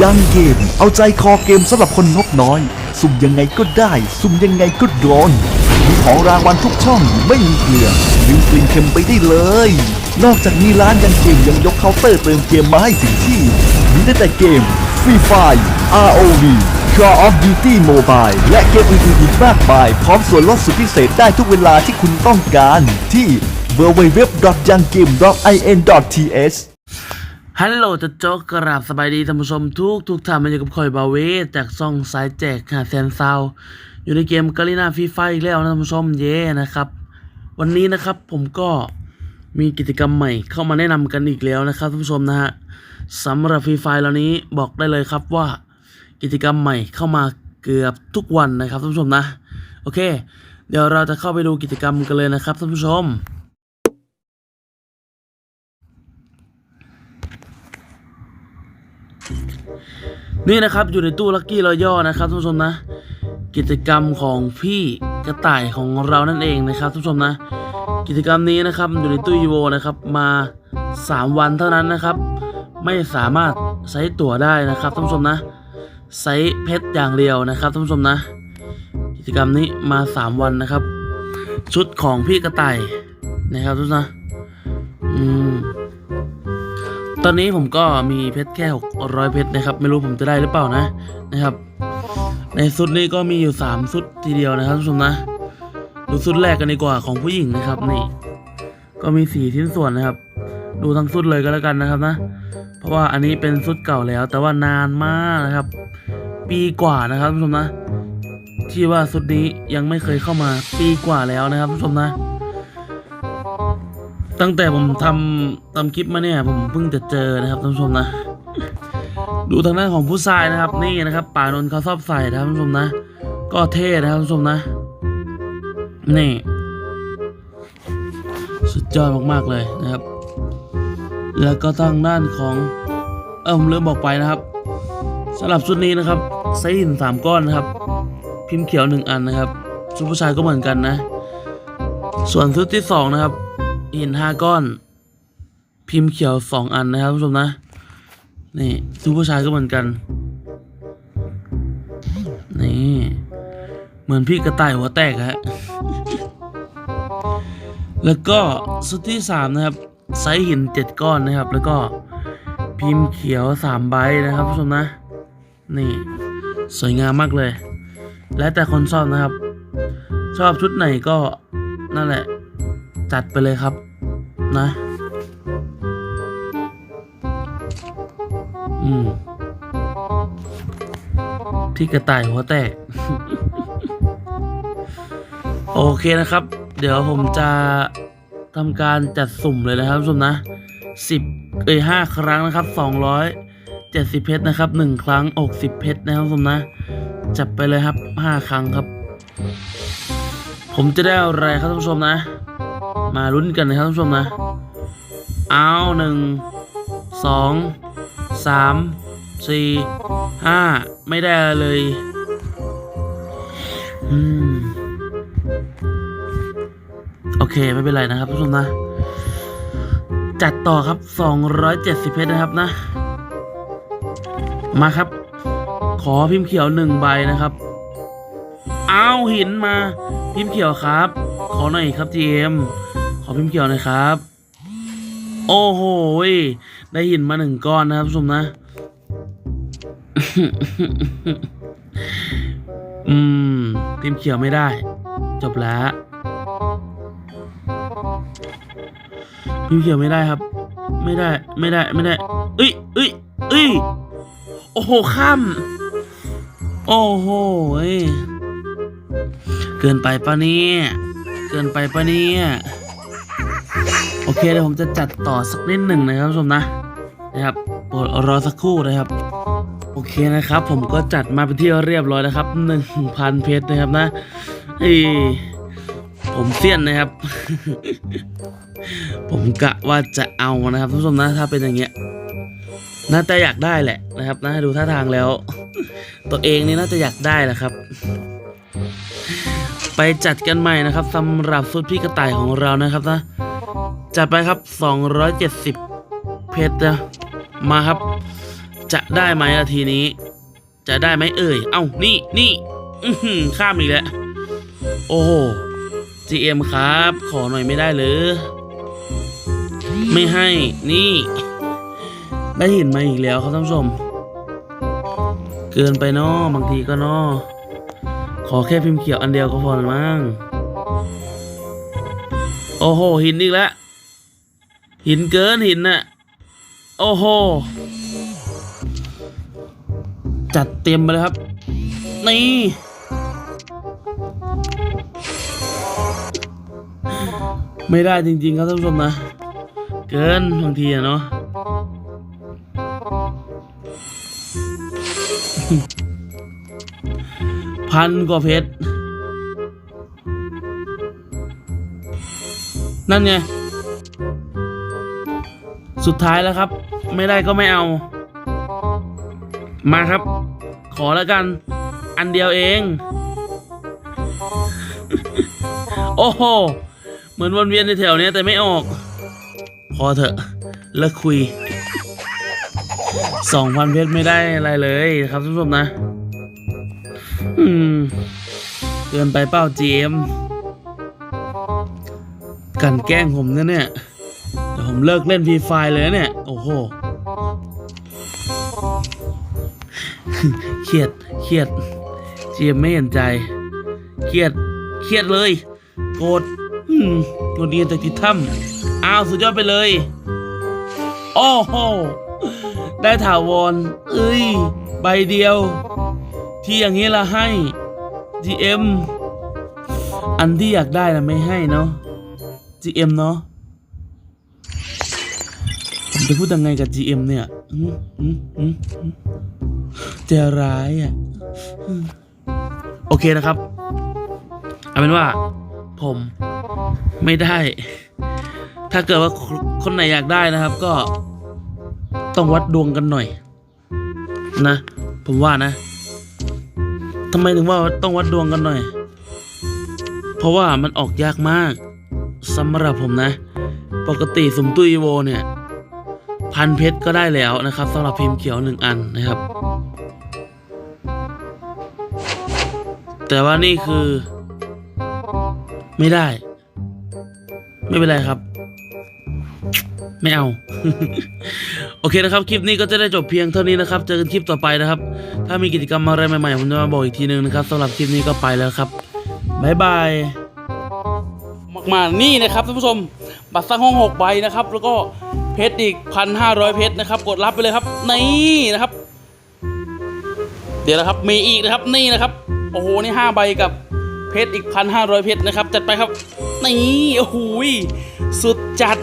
ยังเกม เอาใจคอเกมสำหรับคนงบน้อย สุ่มยังไงก็ได้ สุ่มยังไงก็ร้อนมีของรางวัลทุกช่องไม่มีเกลือลืมกลิ่นเค็มไปได้เลย นอกจากนี้ร้านยังเกมยังยกเคาน์เตอร์เติมเกมมาให้ถึงที่ มีได้แต่เกม Free Fire ROV Call of Duty Mobile และเกมอื่นๆอีกมากมาย พร้อมส่วนลดสุดพิเศษได้ทุกเวลาที่คุณต้องการที่ www.youngame.in.th ฮัลโหลจะโจ๊กกราบสบายดีท่านผู้ชมทุกทุกท่านมาอยู่กับคอยบาเวจากซ่องสายแจกหาแซนซาวอยู่ในเกมกาลินาฟรีไฟอีกแล้วนะท่านผู้ชมเย่นะครับ วันนี้นะครับผมก็มีกิจกรรมใหม่เข้ามาแนะนำกันอีกแล้วนะครับท่านผู้ชมนะฮะสำหรับฟรีไฟเหล่านี้บอกได้เลยครับว่ากิจกรรมใหม่เข้ามาเกือบทุกวันนะครับท่านผู้ชมนะ โอเค เดี๋ยวเราจะเข้าไปดูกิจกรรมกันเลยนะครับท่านผู้ชม นี่นะครับอยู่ในตู้ลัคกี้รอย่อนะครับท่านผู้ชมนะ กิจกรรมของพี่กระต่ายของเรานั่นเองนะครับท่านผู้ชมนะ กิจกรรมนี้นะครับอยู่ในตู้อีโวนะครับมา 3 วันเท่านั้นนะครับ ไม่สามารถใช้ตั๋วได้นะครับท่านผู้ชมนะใช้เพชรอย่างเดียวนะครับท่านผู้ชมนะ กิจกรรมนี้มา 3 วันนะครับ ชุดของพี่กระต่ายนะครับทุกท่านนะอืม ตอนนี้ผมก็มีเพชรแค่600เพชรนะครับ ไม่รู้ผมจะได้หรือเปล่านะนะครับ ในชุดนี้ก็มีอยู่3ชุดทีเดียวนะครับทุกผู้ชมนะดูชุดแรกกันดีกว่าของผู้หญิงนะครับนี่ ก็มีสี่ชิ้นส่วนนะครับ ดูทั้งชุดเลยก็แล้วกันนะครับนะ เพราะว่าอันนี้เป็นชุดเก่าแล้ว แต่ว่านานมากนะครับ ปีกว่านะครับทุกผู้ชมนะ ที่ว่าชุดนี้ยังไม่เคยเข้ามาปีกว่าแล้วนะครับทุกผู้ชมนะ ตั้งแต่ผมทำทำคลิปมาเนี่ย ผมเพิ่งจะเจอนะครับท่านผู้ชมนะ ดูทางด้านของผู้ชายนะครับ นี่นะครับป่านนท์เขาชอบใส่นะครับท่านผู้ชมนะ ก็เท่นะครับท่านผู้ชมนะ นี่ สุดยอดมากๆเลยนะครับ แล้วก็ทางด้านของเออผมลืมบอกไปนะครับสำหรับชุดนี้นะครับไซส์หินสามก้อนนะครับ พิมพ์เขียวหนึ่งอันนะครับชุดผู้ชายก็เหมือนกันนะ ส่วนชุดที่สองนะครับ หินห้าก้อน พิมพ์เขียวสองอันนะครับผู้ชมนะ นี่ชุดผู้ชายก็เหมือนกัน นี่ เหมือนพี่กระต่ายหัวแตกฮะ แล้วก็ชุดที่สามนะครับไซส์หินเจ็ดก้อนนะครับ แล้วก็พิมพ์เขียวสามใบนะครับผู้ชมนะ นี่ สวยงามมากเลย แล้วแต่คนชอบนะครับ ชอบชุดไหนก็นั่นแหละ จัดไปเลยครับ นะ อืม พี่กระต่ายหัวแตก โอเคนะครับ เดี๋ยวผมจะทำการจัดสุ่มเลยนะครับผู้ชมนะสิบเอ้ยห้าครั้งนะครับสองร้อยเจ็ดสิบเพชรนะครับหนึ่งครั้งอกสิบเพชรนะครับผู้ชมนะจับไปเลยครับห้าครั้งครับ ผมจะได้อะไรครับท่านผู้ชมนะ มาลุ้นกันนะครับท่านผู้ชมนะ เอาหนึ่งสองสามสี่ห้าไม่ได้เลยอืมโอเคไม่เป็นไรนะครับท่านผู้ชมนะ จัดต่อครับ 270 เพชรนะครับนะ มาครับ ขอพิมพ์เขียวหนึ่งใบนะครับเอาหินมา พิมพ์เขียวครับ ขอหน่อยครับ GM ขอพิมพ์เขียวหน่อยครับ โอ้โหได้หินมาหนึ่งก้อนนะครับผู้ชมนะ อืม พิมพ์เขียวไม่ได้ จบแล้ว พิมพ์เขียวไม่ได้ครับ ไม่ได้ ไม่ได้ ไม่ได้ เอ้ยเอ้ยเอ้ย โอ้โห ข้ามโอ้โหเกินไปปะเนี่ย เกินไปปะเนี่ย โอเคเดี๋ยวผมจะจัดต่อสักนิดหนึ่งนะครับผู้ชมนะนะครับโปรดรอสักครู่นะครับ โอเคนะครับ ผมก็จัดมาเป็นที่เรียบร้อยนะครับหนึ่งพันเพชรนะครับนะเอ้ยผมเสี้ยนนะครับ ผมกะว่าจะเอานะครับท่านผู้ชมนะถ้าเป็นอย่างเงี้ยน่าจะอยากได้แหละนะครับนะดูท่าทางแล้ว ตัวเองนี่น่าจะอยากได้แหละครับ ไปจัดกันใหม่นะครับสำหรับสุดพี่กระต่ายของเรานะครับนะ จัดไปครับ 270 เพชรนะมาครับ จะได้ไหมนาทีนี้ จะได้ไหมเอ่ย เอ้า นี่นี่ข้ามอีกแล้ว โอ้โห GM ครับ ขอหน่อยไม่ได้เลยไม่ให้นี่ ได้เห็นมาอีกแล้วครับท่านผู้ชม เกินไปเนาะบางทีก็เนาะขอแค่พิมพ์เขียวอันเดียวก็พอละมั้งโอ้โหหินอีกแล้ว หินเกินหินน่ะ โอ้โห จัดเต็มไปเลยครับ นี่ ไม่ได้จริงๆครับท่านผู้ชมนะ เกินบางทีอะเนาะพันกว่าเพชร นั่นไง สุดท้ายแล้วครับ ไม่ได้ก็ไม่เอา มาครับ ขอแล้วกัน อันเดียวเอง โอ้โห เหมือนวนเวียนในแถวเนี้ยแต่ไม่ออก พอเถอะเลิกคุยสองพันเพชรไม่ได้อะไรเลยครับท่านผู้ชมนะ อืม เกินไปเป้า GM กลันแกล้งผมนะเนี่ยเดี๋ย ผมเลิกเล่นฟรีไฟเลยเนี่ย โอ้โหเครียดเครียด GM ไม่เห็นใจเครียดเครียดเลย โกรธโกรธเรียนจากติดถ้ำอ้าวสุดยอดไปเลย โอ้โห ได้ถาวรเอ้ย ใบเดียว ที่อย่างนี้ละให้ GM อันที่อยากได้นะไม่ให้เนาะ GM เนาะ จะพูดยังไงกับ GM เนี่ยอืมอืมอืมอืมใจะร้ายอะ โอเคนะครับ เอาเป็นว่า ผมไม่ได้ ถ้าเกิดว่าคนไหนอยากได้นะครับ ก็ต้องวัดดวงกันหน่อย นะ ผมว่านะทำไมถึงว่าต้องวัดดวงกันหน่อย เพราะว่ามันออกยากมากสำหรับผมนะ ปกติสมตู้อีโวเนี่ย พันเพชรก็ได้แล้วนะครับสำหรับพิมพ์เขียวหนึ่งอันนะครับ แต่ว่านี่คือ ไม่ได้ ไม่เป็นไรครับ ไม่เอา โอเคนะครับ คลิปนี้ก็จะได้จบเพียงเท่านี้นะครับ เจอกันคลิปต่อไปนะครับ ถ้ามีกิจกรรมอะไรใหม่ๆผมจะมาบอกอีกทีนึงนะครับสำหรับคลิปนี้ก็ไปแล้วครับบายบายมากๆนี่นะครับท่านผู้ชม บัตรสร้างห้อง6ใบนะครับ แล้วก็ เพชรอีกพันห้าร้อยเพชรนะครับ กดรับไปเลยครับ นี่นะครับ เดี๋ยวนะครับ มีอีกนะครับ นี่นะครับ โอ้โห นี่ห้าใบกับเพชรอีกพันห้าร้อยเพชรนะครับ จัดไปครับ นี่ โอ้โห สุดจัดนะ